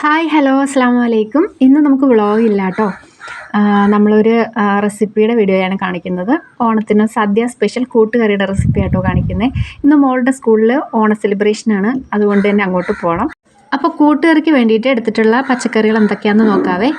Hi hello അസ്സാം വലൈക്കും ഇന്ന് നമുക്ക് വ്ളോഗ് ഇല്ല കേട്ടോ നമ്മളൊരു റെസിപ്പിയുടെ വീഡിയോയാണ് കാണിക്കുന്നത്. ഓണത്തിന് സദ്യ സ്പെഷ്യൽ കൂട്ടുകറിയുടെ റെസിപ്പി ആട്ടോ കാണിക്കുന്നത് ഇന്ന് മോളുടെ സ്കൂളിൽ ഓണ സെലിബ്രേഷനാണ് അതുകൊണ്ട് തന്നെ അങ്ങോട്ട് പോകണം അപ്പോൾ കൂട്ടുകറിക്ക് വേണ്ടിയിട്ട് എടുത്തിട്ടുള്ള പച്ചക്കറികൾ എന്തൊക്കെയാണെന്ന് നോക്കാവേ.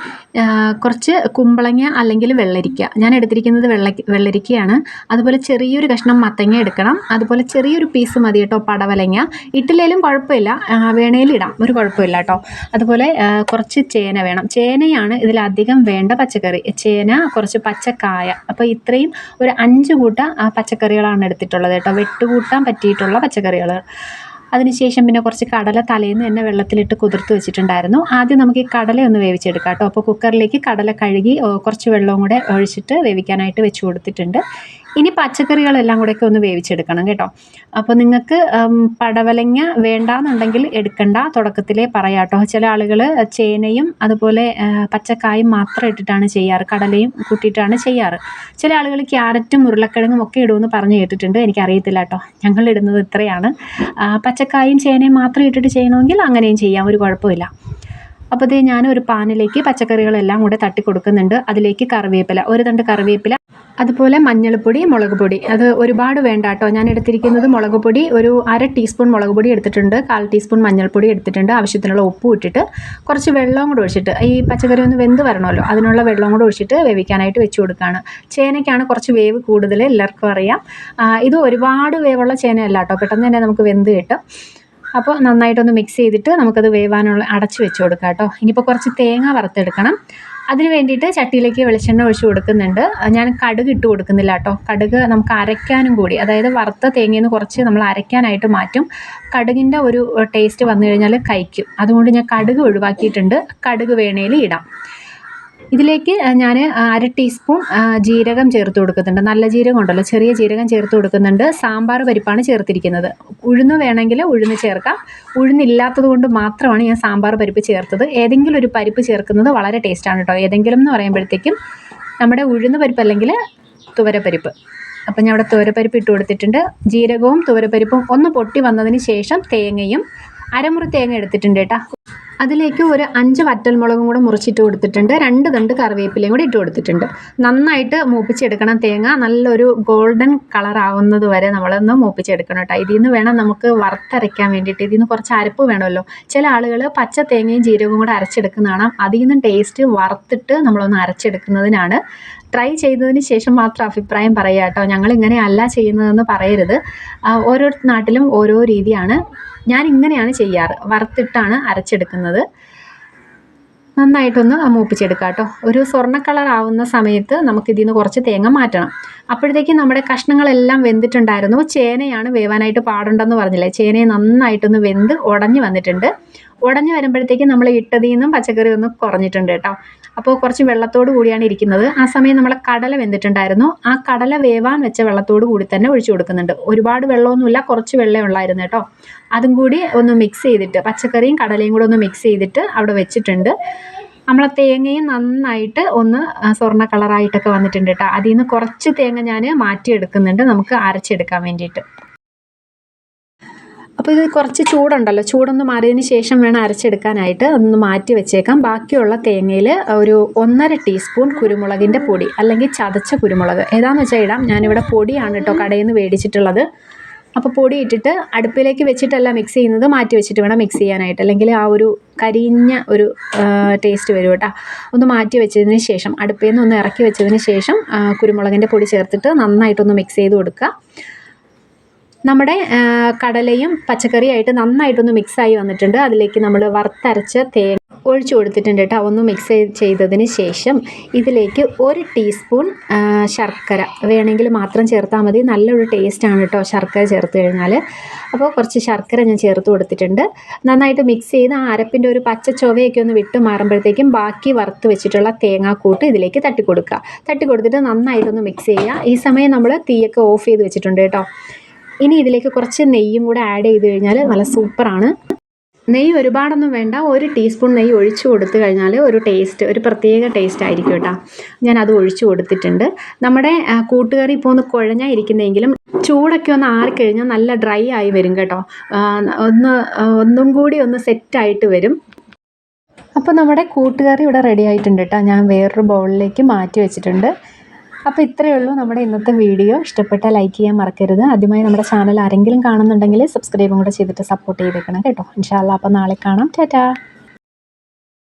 കുറച്ച് കുമ്പളങ്ങ അല്ലെങ്കിൽ വെള്ളരിക്ക. ഞാൻ എടുത്തിരിക്കുന്നത് വെള്ള വെള്ളരിക്കയാണ്. അതുപോലെ ചെറിയൊരു കഷ്ണം മത്തങ്ങ എടുക്കണം. അതുപോലെ ചെറിയൊരു പീസ് മതി കേട്ടോ പടവലങ്ങ. ഇട്ടില്ലേലും കുഴപ്പമില്ല. ആ, വേണേലും ഇടാം. ഒരു കുഴപ്പമില്ല കേട്ടോ. അതുപോലെ കുറച്ച് ചേന വേണം. ചേനയാണ് ഇതിലധികം വേണ്ട പച്ചക്കറി. ചേന കുറച്ച് പച്ചക്കായ. അപ്പോൾ ഇത്രയും ഒരു അഞ്ച് കൂട്ട പച്ചക്കറികളാണ് എടുത്തിട്ടുള്ളത് കേട്ടോ. വെട്ടുകൂട്ടാൻ പറ്റിയിട്ടുള്ള പച്ചക്കറികൾ അതിനുശേഷം പിന്നെ കുറച്ച് കടല തലേന്ന് തന്നെ വെള്ളത്തിലിട്ട് കുതിർത്ത് വെച്ചിട്ടുണ്ടായിരുന്നു. ആദ്യം നമുക്ക് ഈ കടല ഒന്ന് വേവിച്ചെടുക്കാം കേട്ടോ. അപ്പോൾ കുക്കറിലേക്ക് കടല കഴുകി കുറച്ച് വെള്ളവും കൂടെ ഒഴിച്ചിട്ട് വേവിക്കാനായിട്ട് വെച്ച് കൊടുത്തിട്ടുണ്ട്. ഇനി പച്ചക്കറികളെല്ലാം കൂടെയൊക്കെ ഒന്ന് വേവിച്ചെടുക്കണം കേട്ടോ. അപ്പോൾ നിങ്ങൾക്ക് പടവലങ്ങ വേണ്ടാന്നുണ്ടെങ്കിൽ എടുക്കണ്ട. തുടക്കത്തിലേ പറയാം കേട്ടോ. ചില ആളുകൾ ചേനയും അതുപോലെ പച്ചക്കായും മാത്രം ഇട്ടിട്ടാണ് ചെയ്യാറ്. കടലയും കൂട്ടിയിട്ടാണ് ചെയ്യാറ്. ചില ആളുകൾ ക്യാരറ്റും ഉരുളക്കിഴങ്ങും ഒക്കെ ഇടുമെന്ന് പറഞ്ഞു കേട്ടിട്ടുണ്ട്. എനിക്കറിയത്തില്ല കേട്ടോ. ഞങ്ങൾ ഇടുന്നത് ഇത്രയാണ്. പച്ചക്കായും ചേനയും മാത്രം ഇട്ടിട്ട് ചെയ്യണമെങ്കിൽ അങ്ങനെയും ചെയ്യാം. ഒരു കുഴപ്പമില്ല. അപ്പോൾ ദേ ഞാൻ ഒരു പാനിലേക്ക് പച്ചക്കറികളെല്ലാം കൂടെ തട്ടി കൊടുക്കുന്നുണ്ട് അതിലേക്ക് കറിവേപ്പില ഒരു തണ്ട് കറിവേപ്പില അതുപോലെ മഞ്ഞൾപ്പൊടി മുളക് പൊടി. അത് ഒരുപാട് വേണ്ട കേട്ടോ. ഞാൻ എടുത്തിരിക്കുന്നത് മുളക് പൊടി ഒരു അര ടീസ്പൂൺ മുളക് പൊടി എടുത്തിട്ടുണ്ട്. കാൽ ടീസ്പൂൺ മഞ്ഞൾപ്പൊടി എടുത്തിട്ടുണ്ട്. ആവശ്യത്തിനുള്ള ഉപ്പ് ഇട്ടിട്ട് കുറച്ച് വെള്ളവും കൂടെ ഒഴിച്ചിട്ട് ഈ പച്ചക്കറി ഒന്ന് വെന്ത് വരണമല്ലോ അതിനുള്ള വെള്ളവും കൂടെ ഒഴിച്ചിട്ട് വേവിക്കാനായിട്ട് വെച്ച് കൊടുക്കുകയാണ് ചേനയ്ക്കാണ് കുറച്ച് വേവ് കൂടുതൽ എല്ലാവർക്കും അറിയാം. ഇത് ഒരുപാട് വേവുള്ള ചേനയല്ല കേട്ടോ. പെട്ടെന്ന് തന്നെ നമുക്ക് വെന്ത് കിട്ടും. അപ്പോൾ നന്നായിട്ടൊന്ന് മിക്സ് ചെയ്തിട്ട് നമുക്കത് വേവാനുള്ള അടച്ച് വെച്ച് കൊടുക്കാം കേട്ടോ. ഇനിയിപ്പോൾ കുറച്ച് തേങ്ങ വറുത്തെടുക്കണം. അതിന് വേണ്ടിയിട്ട് ചട്ടിയിലേക്ക് വെളിച്ചെണ്ണ ഒഴിച്ച് കൊടുക്കുന്നുണ്ട്. ഞാൻ കടുക് ഇട്ട് കൊടുക്കുന്നില്ല കേട്ടോ. കടുക് നമുക്ക് അരയ്ക്കാനും കൂടി അതായത് വറുത്ത തേങ്ങയിൽ നിന്ന് കുറച്ച് നമ്മൾ അരയ്ക്കാനായിട്ട് മാറ്റും. കടുകിന്റെ ഒരു ടേസ്റ്റ് വന്നു കഴിഞ്ഞാൽ കഴിക്കും. അതുകൊണ്ട് ഞാൻ കടുക് ഒഴിവാക്കിയിട്ടുണ്ട്. കടുക് വേണേൽ ഇടാം. ഇതിലേക്ക് ഞാൻ അര ടീസ്പൂൺ ജീരകം ചേർത്ത് കൊടുക്കുന്നുണ്ട്. നല്ല ജീരകം ഉണ്ടല്ലോ ചെറിയ ജീരകം ചേർത്ത് കൊടുക്കുന്നുണ്ട്. സാമ്പാർ പരിപ്പാണ് ചേർത്തിരിക്കുന്നത്. ഉഴുന്ന് വേണമെങ്കിൽ ഉഴുന്ന് ചേർക്കാം. ഉഴുന്നില്ലാത്തത് കൊണ്ട് മാത്രമാണ് ഞാൻ സാമ്പാർ പരിപ്പ് ചേർത്തത്. ഏതെങ്കിലും ഒരു പരിപ്പ് ചേർക്കുന്നത് വളരെ ടേസ്റ്റാണ് കേട്ടോ. ഏതെങ്കിലും എന്ന് പറയുമ്പോഴത്തേക്കും നമ്മുടെ ഉഴുന്ന് പരിപ്പ് അല്ലെങ്കിൽ തുവരപ്പരിപ്പ്. അപ്പം ഞാൻ അവിടെ തുവരപ്പരിപ്പ് ഇട്ട് കൊടുത്തിട്ടുണ്ട്. ജീരകവും തുവരപ്പരിപ്പും ഒന്ന് പൊട്ടി വന്നതിന് ശേഷം തേങ്ങയും അരമുറി തേങ്ങ എടുത്തിട്ടുണ്ട് കേട്ടോ. അതിലേക്ക് ഒരു അഞ്ച് വറ്റൽമുളകും കൂടെ മുറിച്ചിട്ട് കൊടുത്തിട്ടുണ്ട്. രണ്ട് തണ്ട് കറിവേപ്പിലയും കൂടി ഇട്ട് കൊടുത്തിട്ടുണ്ട്. നന്നായിട്ട് മൂപ്പിച്ചെടുക്കണം തേങ്ങ. നല്ലൊരു ഗോൾഡൻ കളർ ആവുന്നത് വരെ നമ്മളൊന്ന് മൂപ്പിച്ചെടുക്കണം കേട്ടോ. ഇതിൽ നിന്ന് വേണം നമുക്ക് വറുത്തരയ്ക്കാൻ വേണ്ടിയിട്ട്. ഇതിൽ നിന്ന് കുറച്ച് അരപ്പ് വേണമല്ലോ. ചില ആളുകൾ പച്ച തേങ്ങയും ജീരകവും കൂടെ അരച്ചെടുക്കുന്നതാണ്. അതിൽ നിന്ന് ടേസ്റ്റ് വറുത്തിട്ട് നമ്മളൊന്ന് അരച്ചെടുക്കുന്നതിനാണ് ട്രൈ ചെയ്തതിന് ശേഷം മാത്രം അഭിപ്രായം പറയുക കേട്ടോ. ഞങ്ങൾ ഇങ്ങനെയല്ല ചെയ്യുന്നതെന്ന് പറയരുത്. ഓരോ നാട്ടിലും ഓരോ രീതിയാണ്. ഞാൻ ഇങ്ങനെയാണ് ചെയ്യാറ്. വറുത്തിട്ടാണ് അരച്ചെടുക്കുന്നത്. നന്നായിട്ടൊന്ന് മൂപ്പിച്ചെടുക്കുക കേട്ടോ. ഒരു സ്വർണ കളർ ആവുന്ന സമയത്ത് നമുക്ക് ഇതിൽ നിന്ന് കുറച്ച് തേങ്ങ മാറ്റണം. അപ്പോഴത്തേക്കും നമ്മുടെ കഷ്ണങ്ങളെല്ലാം വെന്തിട്ടുണ്ടായിരുന്നു. ചേനയാണ് വേവാനായിട്ട് പാടുണ്ടെന്ന് പറഞ്ഞില്ലേ? ചേനയെ നന്നായിട്ടൊന്ന് വെന്ത് ഉടഞ്ഞു വന്നിട്ടുണ്ട്. ഉടഞ്ഞു വരുമ്പോഴത്തേക്കും നമ്മൾ ഇട്ടതിൽ നിന്നും പച്ചക്കറി ഒന്ന് കുറഞ്ഞിട്ടുണ്ട് കേട്ടോ. അപ്പോൾ കുറച്ച് വെള്ളത്തോട് കൂടിയാണ് ഇരിക്കുന്നത്. ആ സമയം നമ്മൾ കടല വെന്തിട്ടുണ്ടായിരുന്നു. ആ കടല വേവാൻ വെച്ച വെള്ളത്തോട് കൂടി തന്നെ ഒഴിച്ചു കൊടുക്കുന്നുണ്ട്. ഒരുപാട് വെള്ളമൊന്നുമില്ല കുറച്ച് വെള്ളമേ ഉള്ളായിരുന്നു കേട്ടോ. അതും കൂടി ഒന്ന് മിക്സ് ചെയ്തിട്ട് പച്ചക്കറിയും കടലയും കൂടെ ഒന്ന് മിക്സ് ചെയ്തിട്ട് അവിടെ വെച്ചിട്ടുണ്ട്. നമ്മളെ തേങ്ങയും നന്നായിട്ട് ഒന്ന് സ്വർണ കളറായിട്ടൊക്കെ വന്നിട്ടുണ്ട് കേട്ടോ. അതിൽ നിന്ന് കുറച്ച് തേങ്ങ ഞാൻ മാറ്റിയെടുക്കുന്നുണ്ട്. നമുക്ക് അരച്ചെടുക്കാൻ വേണ്ടിയിട്ട്. അപ്പോൾ ഇത് കുറച്ച് ചൂടുണ്ടല്ലോ. ചൂടൊന്ന് മാറിയതിന് ശേഷം വേണം അരച്ചെടുക്കാനായിട്ട് ഒന്ന് മാറ്റി വെച്ചേക്കാം. ബാക്കിയുള്ള തേങ്ങയിൽ ഒരു ഒന്നര ടീസ്പൂൺ കുരുമുളകിന്റെ പൊടി അല്ലെങ്കിൽ ചതച്ച കുരുമുളക്. ഏതാണെന്ന് വെച്ചാൽ ഇടാം. ഞാനിവിടെ പൊടിയാണ് കേട്ടോ കടയിൽ നിന്ന് മേടിച്ചിട്ടുള്ളത്. അപ്പോൾ പൊടി ഇട്ടിട്ട് അടുപ്പിലേക്ക് വെച്ചിട്ടല്ല മിക്സ് ചെയ്യുന്നത് മാറ്റി വെച്ചിട്ട് വേണം മിക്സ് ചെയ്യാനായിട്ട്. അല്ലെങ്കിൽ ആ ഒരു കരിഞ്ഞ ഒരു ടേസ്റ്റ് വരും കേട്ടോ. ഒന്ന് മാറ്റി വെച്ചതിന് ശേഷം അടുപ്പിൽ നിന്ന് ഒന്ന് ഇറക്കി വെച്ചതിന് ശേഷം കുരുമുളകിന്റെ പൊടി ചേർത്തിട്ട് നന്നായിട്ടൊന്ന് മിക്സ് ചെയ്ത് കൊടുക്കുക. നമ്മുടെ കടലയും പച്ചക്കറിയായിട്ട് നന്നായിട്ടൊന്ന് മിക്സായി വന്നിട്ടുണ്ട്. അതിലേക്ക് നമ്മൾ വറുത്തരച്ച തേങ്ങ ഒഴിച്ചു കൊടുത്തിട്ടുണ്ട് കേട്ടോ. ഒന്ന് മിക്സ് ചെയ്തതിന് ശേഷം ഇതിലേക്ക് ഒരു ടീസ്പൂൺ ശർക്കര വേണമെങ്കിൽ മാത്രം ചേർത്താൽ മതി. നല്ലൊരു ടേസ്റ്റാണ് കേട്ടോ ശർക്കര ചേർത്ത് കഴിഞ്ഞാൽ അപ്പോൾ കുറച്ച് ശർക്കര ഞാൻ ചേർത്ത് കൊടുത്തിട്ടുണ്ട്. നന്നായിട്ട് മിക്സ് ചെയ്ത് ആ അരപ്പിന്റെ ഒരു പച്ച ചൊവയൊക്കെ ഒന്ന് വിട്ട് മാറുമ്പോഴത്തേക്കും ബാക്കി വറുത്ത് വെച്ചിട്ടുള്ള തേങ്ങാക്കൂട്ട് ഇതിലേക്ക് തട്ടി കൊടുക്കുക തട്ടി കൊടുത്തിട്ട് നന്നായിട്ടൊന്ന് മിക്സ് ചെയ്യുക. ഈ സമയം നമ്മൾ തീയൊക്കെ ഓഫ് ചെയ്ത് വെച്ചിട്ടുണ്ട് കേട്ടോ. ഇനി ഇതിലേക്ക് കുറച്ച് നെയ്യും കൂടെ ആഡ് ചെയ്ത് കഴിഞ്ഞാൽ നല്ല സൂപ്പറാണ്. നെയ്യ് ഒരുപാടൊന്നും വേണ്ട. ഒരു ടീസ്പൂൺ നെയ്യ് ഒഴിച്ചു കൊടുത്തു കഴിഞ്ഞാൽ ഒരു ടേസ്റ്റ് ഒരു പ്രത്യേക ടേസ്റ്റ് ആയിരിക്കും കേട്ടോ. ഞാൻ അത് ഒഴിച്ചു കൊടുത്തിട്ടുണ്ട്. നമ്മുടെ കൂട്ടുകറി ഇപ്പോൾ ഒന്ന് കുഴഞ്ഞാൽ ഇരിക്കുന്നതെങ്കിലും ചൂടൊക്കെ ഒന്ന് ആറിക്കഴിഞ്ഞാൽ നല്ല ഡ്രൈ ആയി വരും കേട്ടോ. ഒന്ന് ഒന്നും കൂടി ഒന്ന് സെറ്റായിട്ട് വരും. അപ്പോൾ നമ്മുടെ കൂട്ടുകറി ഇവിടെ റെഡി ആയിട്ടുണ്ട് കേട്ടോ. ഞാൻ വേറൊരു ബൗളിലേക്ക് മാറ്റി വെച്ചിട്ടുണ്ട്. അപ്പോൾ ഇത്രയേ ഉള്ളൂ നമ്മുടെ ഇന്നത്തെ വീഡിയോ. ഇഷ്ടപ്പെട്ട ലൈക്ക് ചെയ്യാൻ മറക്കരുത്. ആദ്യമായി നമ്മുടെ ചാനൽ ആരെങ്കിലും കാണുന്നുണ്ടെങ്കിൽ സബ്സ്ക്രൈബും കൂടെ ചെയ്തിട്ട് സപ്പോർട്ട് ചെയ്തേക്കണം കേട്ടോ. ഇൻഷാല്ല അപ്പോൾ നാളെ കാണാം. ടാറ്റാ.